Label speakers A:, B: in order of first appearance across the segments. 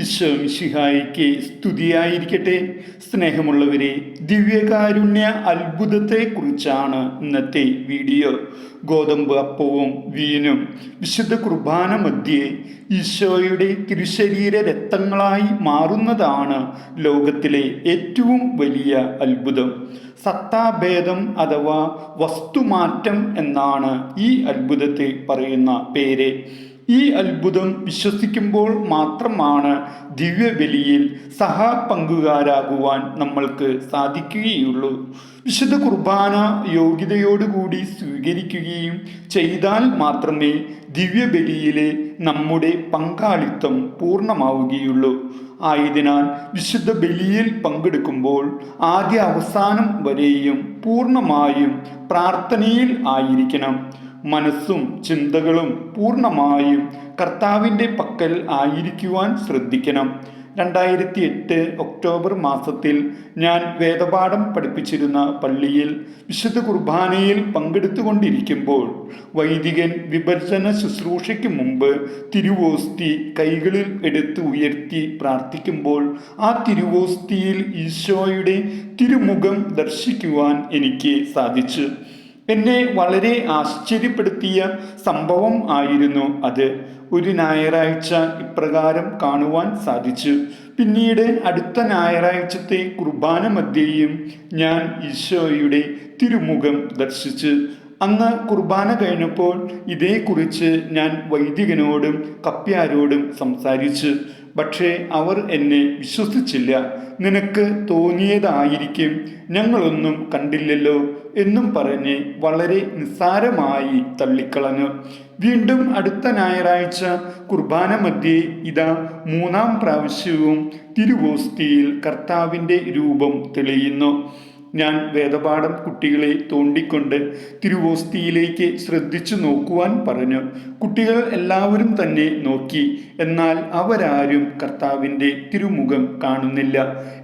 A: ഈശോ മിഷിഹായിക്ക് സ്തുതിയായിരിക്കട്ടെ. സ്നേഹമുള്ളവരെ ദിവ്യകാരുണ്യ അത്ഭുതത്തെക്കുറിച്ചാണ് ഇന്നത്തെ വീഡിയോ. ഗോതമ്പ് അപ്പവും വീനും വിശുദ്ധ കുർബാന മധ്യേ ഈശോയുടെ തിരുശരീര രക്തങ്ങളായി മാറുന്നതാണ് ലോകത്തിലെ ഏറ്റവും വലിയ അത്ഭുതം. സത്താഭേദം അഥവാ വസ്തുമാറ്റം എന്നാണ് ഈ അത്ഭുതത്തെ പറയുന്ന പേര്. ഈ അത്ഭുതം വിശ്വസിക്കുമ്പോൾ മാത്രമാണ് ദിവ്യബലിയിൽ സഹപങ്കുകാരാകുവാൻ നമ്മൾക്ക് സാധിക്കുകയുള്ളൂ. വിശുദ്ധ കുർബാന യോഗ്യതയോടുകൂടി സ്വീകരിക്കുകയും ചെയ്താൽ മാത്രമേ ദിവ്യബലിയിലെ നമ്മുടെ പങ്കാളിത്തം പൂർണമാവുകയുള്ളൂ. ആയതിനാൽ വിശുദ്ധ ബലിയിൽ പങ്കെടുക്കുമ്പോൾ ആദ്യ അവസാനം വരെയും പൂർണമായും പ്രാർത്ഥനയിൽ ആയിരിക്കണം. മനസ്സും ചിന്തകളും പൂർണമായും കർത്താവിന്റെ പക്കൽ ആയിരിക്കുവാൻ ശ്രദ്ധിക്കണം. രണ്ടായിരത്തി എട്ട് ഒക്ടോബർ മാസത്തിൽ ഞാൻ വേദപാഠം പഠിപ്പിച്ചിരുന്ന പള്ളിയിൽ വിശുദ്ധ കുർബാനയിൽ പങ്കെടുത്തുകൊണ്ടിരിക്കുമ്പോൾ വൈദികൻ വിഭജന ശുശ്രൂഷയ്ക്ക് മുമ്പ് തിരുവോസ്തി കൈകളിൽ എടുത്ത് ഉയർത്തി പ്രാർത്ഥിക്കുമ്പോൾ ആ തിരുവോസ്തിയിൽ ഈശോയുടെ തിരുമുഖം ദർശിക്കുവാൻ എനിക്ക് സാധിച്ചു. എന്നെ വളരെ ആശ്ചര്യപ്പെടുത്തിയ സംഭവം ആയിരുന്നു അത്. ഒരു ഞായറാഴ്ച ഇപ്രകാരം കാണുവാൻ സാധിച്ചു. പിന്നീട് അടുത്ത ഞായറാഴ്ചത്തെ കുർബാന മധ്യേയും ഞാൻ ഈശോയുടെ തിരുമുഖം ദർശിച്ചു. അന്ന് കുർബാന കഴിഞ്ഞപ്പോൾ ഇതേക്കുറിച്ച് ഞാൻ വൈദികനോടും കപ്പ്യാരോടും സംസാരിച്ചു. പക്ഷേ അവർ എന്നെ വിശ്വസിച്ചില്ല. നിനക്ക് തോന്നിയതായിരിക്കും. ഞങ്ങളൊന്നും കണ്ടില്ലല്ലോ എന്നും പറഞ്ഞ് വളരെ നിസ്സാരമായി തള്ളിക്കളഞ്ഞു. വീണ്ടും അടുത്ത ഞായറാഴ്ച കുർബാന മധ്യേ ഇതാ മൂന്നാം പ്രാവശ്യവും തിരുവോസ്തിയിൽ കർത്താവിന്റെ രൂപം തെളിയുന്നു. ഞാൻ വേദപാഠം കുട്ടികളെ തോണ്ടിക്കൊണ്ട് തിരുവോസ്തിയിലേക്ക് ശ്രദ്ധിച്ചു നോക്കുവാൻ പറഞ്ഞു. കുട്ടികൾ എല്ലാവരും തന്നെ നോക്കി എന്നാൽ അവരാരും കർത്താവിന്റെ തിരുമുഖം കാണുന്നില്ല.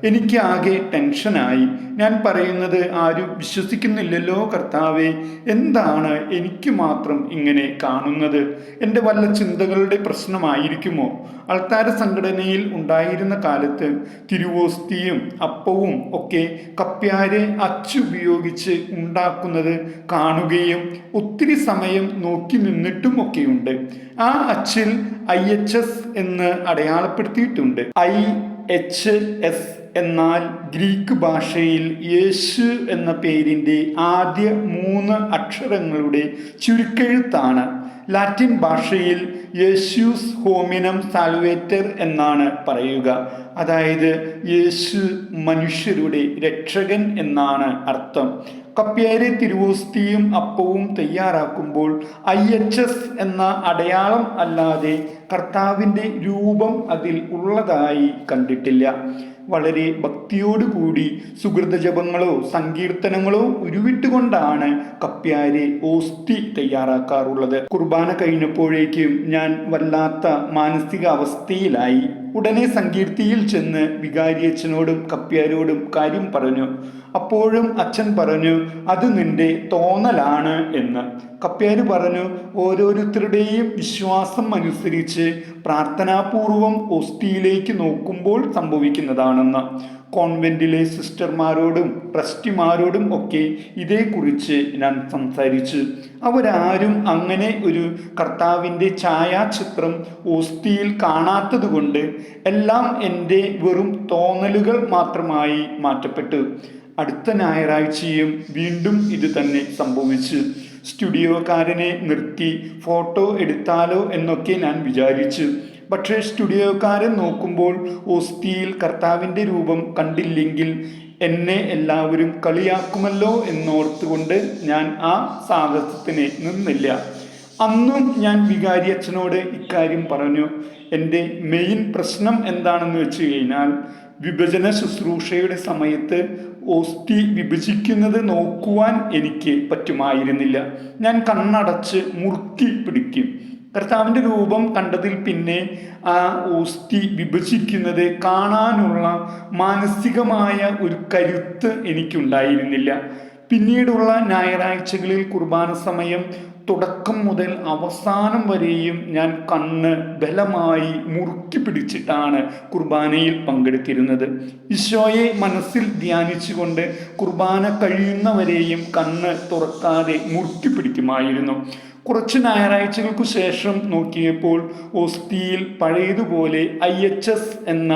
A: എനിക്ക് ആകെ ടെൻഷനായി. ഞാൻ പറയുന്നത് ആരും വിശ്വസിക്കുന്നില്ലല്ലോ കർത്താവെ എന്താണ് എനിക്ക് മാത്രം ഇങ്ങനെ കാണുന്നത്? എന്റെ വല്ല ചിന്തകളുടെ പ്രശ്നമായിരിക്കുമോ? അൾത്താര സംഘടനയിൽ ഉണ്ടായിരുന്ന കാലത്ത് തിരുവോസ്തിയും അപ്പവും ഒക്കെ കപ്പ്യാരെ അച്ചുപയോഗിച്ച് ഉണ്ടാക്കുന്നത് കാണുകയും ഒത്തിരി സമയം നോക്കി നിന്നിട്ടും ഒക്കെയുണ്ട് ആ അച്ചിൽ ഐ എച്ച് എസ് എന്ന് അടയാളപ്പെടുത്തിയിട്ടുണ്ട്. ഐ എച്ച് എസ് എന്നാൽ ഗ്രീക്ക് ഭാഷയിൽ യേശു എന്ന പേരിന്റെ ആദ്യ മൂന്ന് അക്ഷരങ്ങളുടെ ചുരുക്കെഴുത്താണ്. ലാറ്റിൻ ഭാഷയിൽ യേശുസ് ഹോമിനം സാൽവേറ്റർ എന്നാണ് പറയുക. അതായത് യേശു മനുഷ്യരുടെ രക്ഷകൻ എന്നാണ് അർത്ഥം. കപ്പ്യാരെ തിരുവോസ്തിയും അപ്പവും തയ്യാറാക്കുമ്പോൾ ഐ എച്ച് എസ് എന്ന അടയാളം അല്ലാതെ കർത്താവിന്റെ രൂപം അതിൽ ഉള്ളതായി കണ്ടിട്ടില്ല. വളരെ ഭക്തിയോടുകൂടി സുഹൃത ജപങ്ങളോ സങ്കീർത്തനങ്ങളോ ഉരുവിട്ടുകൊണ്ടാണ് കപ്പ്യാരെ ഓസ്തി തയ്യാറാക്കാറുള്ളത്. കുർബാന കഴിഞ്ഞപ്പോഴേക്കും ഞാൻ വല്ലാത്ത മാനസിക അവസ്ഥയിലായി ഉടനെ സങ്കീർത്തിയിൽ ചെന്ന് വികാരിയച്ഛനോടും കപ്പ്യാരോടും കാര്യം പറഞ്ഞു. അപ്പോഴും അച്ഛൻ പറഞ്ഞു അത് നിന്റെ തോന്നലാണ് എന്ന്. കപ്പ്യാര് പറഞ്ഞു ഓരോരുത്തരുടെയും വിശ്വാസം അനുസരിച്ച് പ്രാർത്ഥനാപൂർവം ഒസ്തിയിലേക്ക് നോക്കുമ്പോൾ സംഭവിക്കുന്നതാണെന്ന്. കോൺവെന്റിലെ സിസ്റ്റർമാരോടും ട്രസ്റ്റിമാരോടും ഒക്കെ ഇതേക്കുറിച്ച് ഞാൻ സംസാരിച്ചു. അവരാരും അങ്ങനെ ഒരു കർത്താവിന്റെ ഛായാചിത്രം ഓസ്തിയിൽ കാണാത്തതുകൊണ്ട് എല്ലാം എന്റെ വെറും തോന്നലുകൾ മാത്രമായി മാറ്റപ്പെട്ടു. അടുത്ത ഞായറാഴ്ചയും വീണ്ടും ഇത് തന്നെ സംഭവിച്ചു. സ്റ്റുഡിയോക്കാരനെ നിർത്തി ഫോട്ടോ എടുത്താലോ എന്നൊക്കെ ഞാൻ വിചാരിച്ചു. പക്ഷേ സ്റ്റുഡിയോക്കാരൻ നോക്കുമ്പോൾ ഓസ്തിയിൽ കർത്താവിന്റെ രൂപം കണ്ടില്ലെങ്കിൽ എന്നെ എല്ലാവരും കളിയാക്കുമല്ലോ എന്നോർത്തുകൊണ്ട് ഞാൻ ആ സാഹസത്തിന് നിന്നില്ല. അന്നും ഞാൻ വികാരി അച്ഛനോട് ഇക്കാര്യം പറഞ്ഞു. എന്റെ മെയിൻ പ്രശ്നം എന്താണെന്ന് വെച്ച് കഴിഞ്ഞാൽ വിഭജന ശുശ്രൂഷയുടെ സമയത്ത് ഓസ്തി വിഭജിക്കുന്നത് നോക്കുവാൻ എനിക്ക് പറ്റുമായിരുന്നില്ല. ഞാൻ കണ്ണടച്ച് മുറുക്കി പിടിക്കും. കർത്താവിന്റെ രൂപം കണ്ടതിൽ പിന്നെ ആ ഓസ്തി വിഭജിക്കുന്നത് കാണാനുള്ള മാനസികമായ ഒരു കരുത്ത് എനിക്കുണ്ടായിരുന്നില്ല. പിന്നീടുള്ള ഞായറാഴ്ചകളിൽ കുർബാന സമയം തുടക്കം മുതൽ അവസാനം വരെയും ഞാൻ കണ്ണ് ബലമായി മുറുക്കി പിടിച്ചിട്ടാണ് കുർബാനയിൽ പങ്കെടുത്തിരുന്നത്. ഈശോയെ മനസ്സിൽ ധ്യാനിച്ചുകൊണ്ട് കുർബാന കഴിയുന്നവരെയും കണ്ണ് തുറക്കാതെ മുറുക്കി പിടിക്കുമായിരുന്നു. കുറച്ച് ഞായറാഴ്ചകൾക്കു ശേഷം നോക്കിയപ്പോൾ ഓസ്തിയിൽ പഴയതുപോലെ ഐ എച്ച് എസ് എന്ന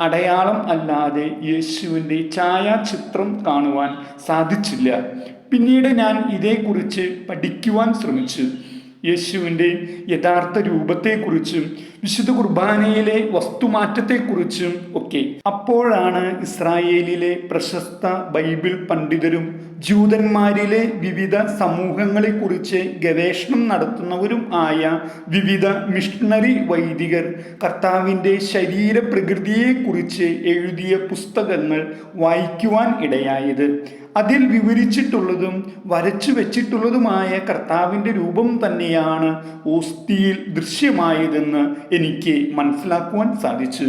A: അടയാളം അല്ലാതെ യേശുവിന്റെ ഛായാചിത്രം കാണുവാൻ സാധിച്ചില്ല. പിന്നീട് ഞാൻ ഇതേക്കുറിച്ച് പഠിക്കുവാൻ ശ്രമിച്ചു. യേശുവിന്റെ യഥാർത്ഥ രൂപത്തെക്കുറിച്ചും വിശുദ്ധ കുർബാനയിലെ വസ്തുമാറ്റത്തെക്കുറിച്ചും ഒക്കെ. അപ്പോഴാണ് ഇസ്രായേലിലെ പ്രശസ്ത ബൈബിൾ പണ്ഡിതരും ജൂതന്മാരിലെ വിവിധ സമൂഹങ്ങളെക്കുറിച്ച് ഗവേഷണം നടത്തുന്നവരും ആയ വിവിധ മിഷണറി വൈദികർ കർത്താവിന്റെ ശരീരപ്രകൃതിയെക്കുറിച്ച് എഴുതിയ പുസ്തകങ്ങൾ വായിക്കുവാൻ ഇടയായത്. അതിൽ വിവരിച്ചിട്ടുള്ളതും വരച്ചു വെച്ചിട്ടുള്ളതുമായ കർത്താവിന്റെ രൂപം തന്നെയാണ് ഓസ്തിയിൽ ദൃശ്യമായതെന്ന് എനിക്ക് മനസ്സിലാക്കുവാൻ സാധിച്ചു.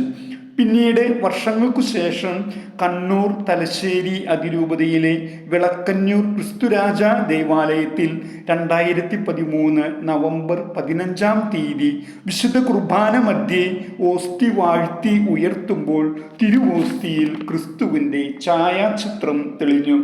A: പിന്നീട് വർഷങ്ങൾക്കു ശേഷം കണ്ണൂർ തലശ്ശേരി അതിരൂപതയിലെ വിളക്കന്നൂർ ക്രിസ്തുരാജ ദേവാലയത്തിൽ രണ്ടായിരത്തി പതിമൂന്ന് നവംബർ പതിനഞ്ചാം തീയതി വിശുദ്ധ കുർബാന മധ്യേ ഓസ്തി വാഴ്ത്തി ഉയർത്തുമ്പോൾ തിരുവോസ്തിയിൽ ക്രിസ്തുവിന്റെ ഛായാചിത്രം തെളിഞ്ഞു.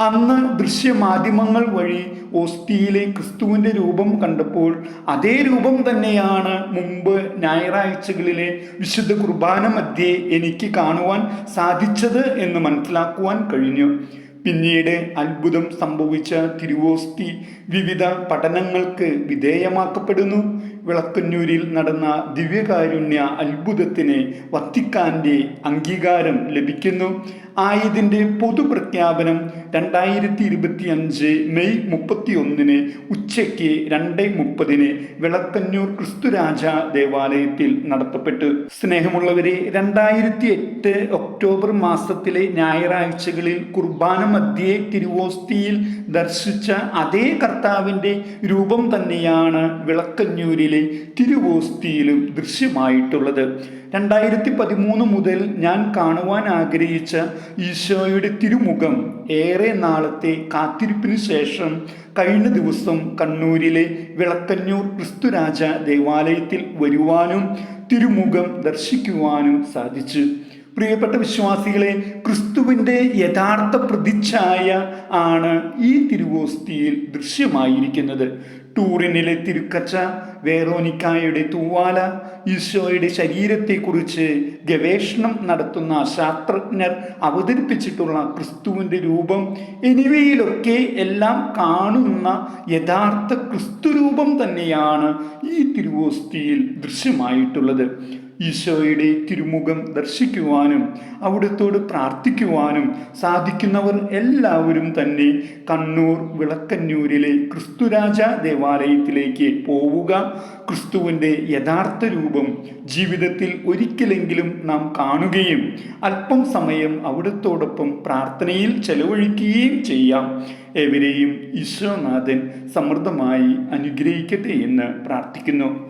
A: അന്ന് ദൃശ്യമാധ്യമങ്ങൾ വഴി ഓസ്തിയിലെ ക്രിസ്തുവിന്റെ രൂപം കണ്ടപ്പോൾ അതേ രൂപം തന്നെയാണ് മുമ്പ് ഞായറാഴ്ചകളിലെ വിശുദ്ധ കുർബാന മധ്യേ എനിക്ക് കാണുവാൻ സാധിച്ചത് എന്ന് മനസ്സിലാക്കുവാൻ കഴിഞ്ഞു. പിന്നീട് അത്ഭുതം സംഭവിച്ച തിരുവോസ്തി വിവിധ പഠനങ്ങൾക്ക് വിധേയമാക്കപ്പെടുന്നു. വിളക്കന്നൂരിൽ നടന്ന ദിവ്യകാരുണ്യ അത്ഭുതത്തിന് വത്തിക്കാന്റെ അംഗീകാരം ലഭിക്കുന്നു. ആയതിന്റെ പൊതുപ്രഖ്യാപനം രണ്ടായിരത്തി ഇരുപത്തി അഞ്ച് മെയ് മുപ്പത്തി ഒന്നിന് ഉച്ചയ്ക്ക് രണ്ട് മുപ്പതിന് വിളക്കന്നൂർ ക്രിസ്തുരാജ ദേവാലയത്തിൽ നടത്തപ്പെട്ടു. സ്നേഹമുള്ളവരെ രണ്ടായിരത്തി എട്ട് ഒക്ടോബർ മാസത്തിലെ ഞായറാഴ്ചകളിൽ കുർബാന മധ്യേ തിരുവോസ്തിയിൽ ദർശിച്ച അതേ കർത്താവിന്റെ രൂപം തന്നെയാണ് വിളക്കന്നൂരിലെ തിരുവോസ്തിയിലും ദൃശ്യമായിട്ടുള്ളത്. രണ്ടായിരത്തി പതിമൂന്ന് മുതൽ ഞാൻ കാണുവാൻ ആഗ്രഹിച്ച ഈശോയുടെ തിരുമുഖം ഏറെ നാളത്തെ കാത്തിരിപ്പിന് ശേഷം കഴിഞ്ഞ ദിവസം കണ്ണൂരിലെ വിളക്കന്നൂർ ക്രിസ്തുരാജ ദേവാലയത്തിൽ വരുവാനും തിരുമുഖം ദർശിക്കുവാനും സാധിച്ചു. പ്രിയപ്പെട്ട വിശ്വാസികളെ ക്രിസ്തുവിന്റെ യഥാർത്ഥ പ്രതിച്ഛായ ആണ് ഈ തിരുവോസ്തിയിൽ ദൃശ്യമായിരിക്കുന്നത്. ടൂറിനിലെ തിരുക്കച്ച വേറോനിക്കായുടെ തൂവാല ഈശോയുടെ ശരീരത്തെക്കുറിച്ച് ഗവേഷണം നടത്തുന്ന ശാസ്ത്രജ്ഞർ അവതരിപ്പിച്ചിട്ടുള്ള ക്രിസ്തുവിന്റെ രൂപം എന്നിവയിലൊക്കെ എല്ലാം കാണുന്ന യഥാർത്ഥ ക്രിസ്തുരൂപം തന്നെയാണ് ഈ തിരുവോസ്തിയിൽ ദൃശ്യമായിട്ടുള്ളത്. ഈശോയുടെ തിരുമുഖം ദർശിക്കുവാനും അവിടുത്തോട് പ്രാർത്ഥിക്കുവാനും സാധിക്കുന്നവർ എല്ലാവരും തന്നെ കണ്ണൂർ വിളക്കന്നൂരിലെ ക്രിസ്തുരാജ ദേവാലയത്തിലേക്ക് പോവുക. ക്രിസ്തുവിന്റെ യഥാർത്ഥ രൂപം ജീവിതത്തിൽ ഒരിക്കലെങ്കിലും നാം കാണുകയും അല്പം സമയം അവിടുത്തോടൊപ്പം പ്രാർത്ഥനയിൽ ചെലവഴിക്കുകയും ചെയ്യാം. എവരെയും ഈശോനാഥൻ സമൃദ്ധമായി അനുഗ്രഹിക്കട്ടെ എന്ന് പ്രാർത്ഥിക്കുന്നു.